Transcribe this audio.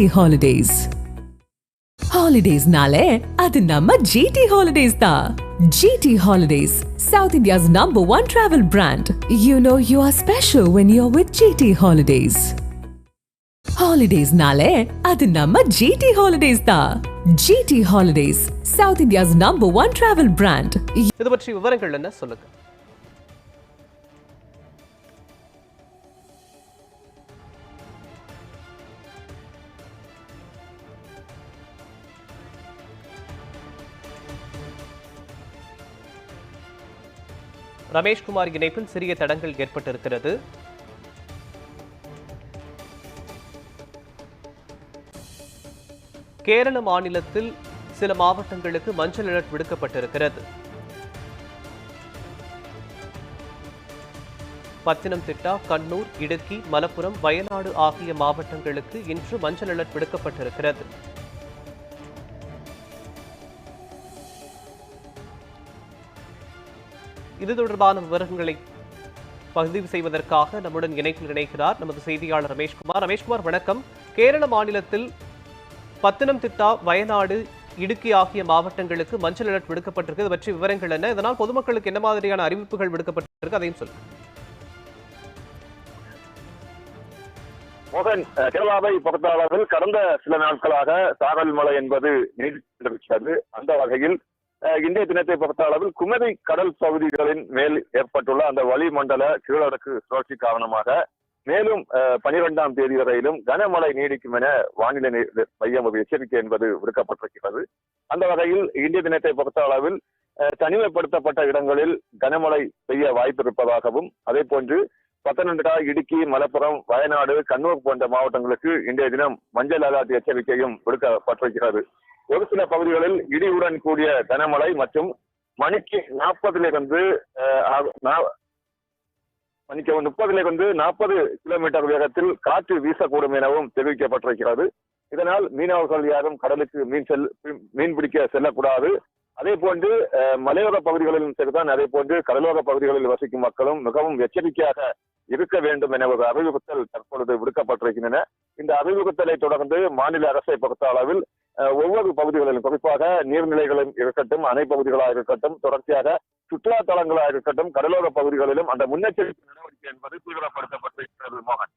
holidays. Holidays-நாலே அது நம்ம GT Holidays தான். GT Holidays, South India's number one travel brand. You know you are special when you're with GT Holidays. Holidays-நாலே அது நம்ம GT Holidays தான். GT Holidays, South India's number one travel brand. இது பற்றி விவரங்கள் என்ன சொல்லுங்க ரமேஷ்குமார் இணைப்பில் சிறிய தடங்கள் ஏற்பட்டிருக்கிறது. கேரள மாநிலத்தில் சில மாவட்டங்களுக்கு மஞ்சள் அலர்ட் விடுக்கப்பட்டிருக்கிறது. பத்தினம்திட்டா கண்ணூர் இடுக்கி மலப்புரம் வயநாடு ஆகிய மாவட்டங்களுக்கு இன்று மஞ்சள் அலர்ட் விடுக்கப்பட்டிருக்கிறது. இது தொடர்பான விவரங்களை பதிவு செய்வதற்காக நம்முடன் இணைப்பில் இணைக்கிறார் நமது செய்தியாளர் ரமேஷ்குமார். ரமேஷ்குமார் வணக்கம். கேரள மாநிலத்தில் பத்தனம்திட்டா வயநாடு இடுக்கி ஆகிய மாவட்டங்களுக்கு மஞ்சள் அலர்ட் விடுக்கப்பட்டிருக்கு. இது பற்றி விவரங்கள் என்ன? இதனால் பொதுமக்களுக்கு என்ன மாதிரியான அறிவிப்புகள் விடுக்கப்பட்டிருக்கு? அதையும் சொல்லுங்க. மோகன் கேரளாவை பொறுத்த அளவில் கடந்த சில நாட்களாக சாரல் மழை என்பது நீடித்திருக்கிறது. அந்த வகையில் இன்றைய தினத்தை பொறுத்த அளவில் குமரி கடல் பகுதிகளின் மேல் ஏற்பட்டுள்ள அந்த வளிமண்டல கீழடக்கு சுழற்சி காரணமாக மேலும் பனிரெண்டாம் தேதி வரையிலும் கனமழை நீடிக்கும் என வானிலை மையம் ஒரு எச்சரிக்கை என்பது விடுக்கப்பட்டிருக்கிறது. அந்த வகையில் இந்திய தினத்தை பொறுத்த அளவில் அஹ், தனிமைப்படுத்தப்பட்ட இடங்களில் கனமழை பெய்ய வாய்ப்பு இருப்பதாகவும் அதே போன்று பத்தனந்திரா இடுக்கி மலப்புரம் வயநாடு கண்ணூர் போன்ற மாவட்டங்களுக்கு இன்றைய தினம் மஞ்சள் அலர்ட் எச்சரிக்கையும் விடுக்கப்பட்டிருக்கிறது. ஒரு சில பகுதிகளில் இடியுடன் கூடிய கனமழை மற்றும் மணிக்கு நாற்பதிலிருந்து மன்னிக்கவும் முப்பதிலிருந்து நாற்பது கிலோமீட்டர் வேகத்தில் காற்று வீசக்கூடும் எனவும் தெரிவிக்கப்பட்டிருக்கிறது. இதனால் மீனவர்கள் யாரும் கடலுக்கு மீன் செல் மீன் பிடிக்க செல்லக்கூடாது. அதே போன்று மலையோர பகுதிகளிலும் சரிதான். அதே போன்று கடலோர பகுதிகளில் வசிக்கும் மக்களும் மிகவும் எச்சரிக்கையாக இருக்க வேண்டும் என ஒரு அறிவுறுத்தல் தற்பொழுது விடுக்கப்பட்டிருக்கின்றன. இந்த அறிவுறுத்தலை தொடர்ந்து மாநில அரசை பொறுத்த அளவில் ஒவ்வொரு பகுதிகளிலும் குறிப்பாக நீர்நிலைகளும் இருக்கட்டும் அணை பகுதிகளாக இருக்கட்டும் தொடர்ச்சியாக சுற்றுலா தலங்களாக இருக்கட்டும் கடலோர பகுதிகளிலும் அந்த முன்னெச்சரிக்கை நடவடிக்கை என்பது தீவிரப்படுத்தப்பட்டிருக்கிறது மோகன்.